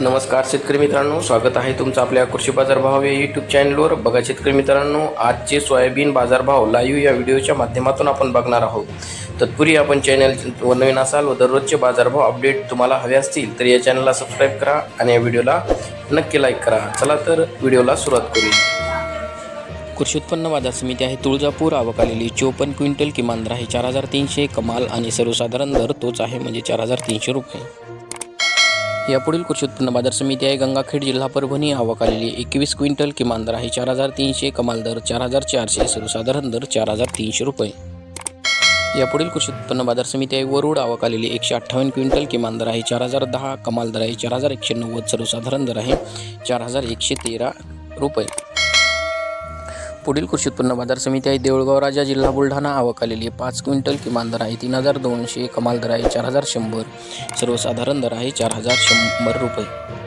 नमस्कार शेतकरी मित्रांनो स्वागत आहे तुमचं आपल्या कृषी बाजार भाव या यूट्यूब चॅनलवर बघा शेतकरी मित्रांनो आजचे सोयाबीन बाजारभाव लाईव्ह या व्हिडिओच्या माध्यमातून आपण बघणार आहोत. तत्पूर्वी आपण चॅनल व नवीन असाल व दररोजचे बाजारभाव अपडेट तुम्हाला हवे असतील तर या चॅनलला सबस्क्राईब करा आणि या व्हिडिओला नक्की लाईक करा. चला तर व्हिडिओला सुरुवात करूया. कृषी उत्पन्न बाजार समिती आहे तुळजापूर. आवक आलेली चोपन्न क्विंटल किमान दर आहे चार हजार तीनशे. कमाल आणि सर्वसाधारण दर तोच आहे म्हणजे चार हजार तीनशे रुपये. यापुढील कृषी उत्पन्न बाजार समिती आहे. गंगाखेड जिल्हा परभणी आवक आलेली एकवीस क्विंटल किमान दर आहे. चार हजार तीनशे कमाल दर चार हजार चारशे सर्वसाधारण दर चार हजार तीनशे रुपये. यापुढील कृषी उत्पन्न बाजार समिती आहे. वरुड आवक आलेली एकशे अठ्ठावन्न क्विंटल किमान दर आहे. चार हजार दहा कमाल दर आहे. चार हजार एकशे नव्वद सर्वसाधारण दर आहे. चार हजार एकशे तेरा रुपये. पुढील कृषी उत्पन्न बाजार समिती आहे. देऊळगाव राजा जिल्हा बुलढाणा. आवक आलेली आहे. पाच क्विंटल किमान दर आहे. तीन हजार दोनशे कमाल दर आहे. चार हजार शंभर सर्वसाधारण दर आहे. चार हजार शंभर रुपये.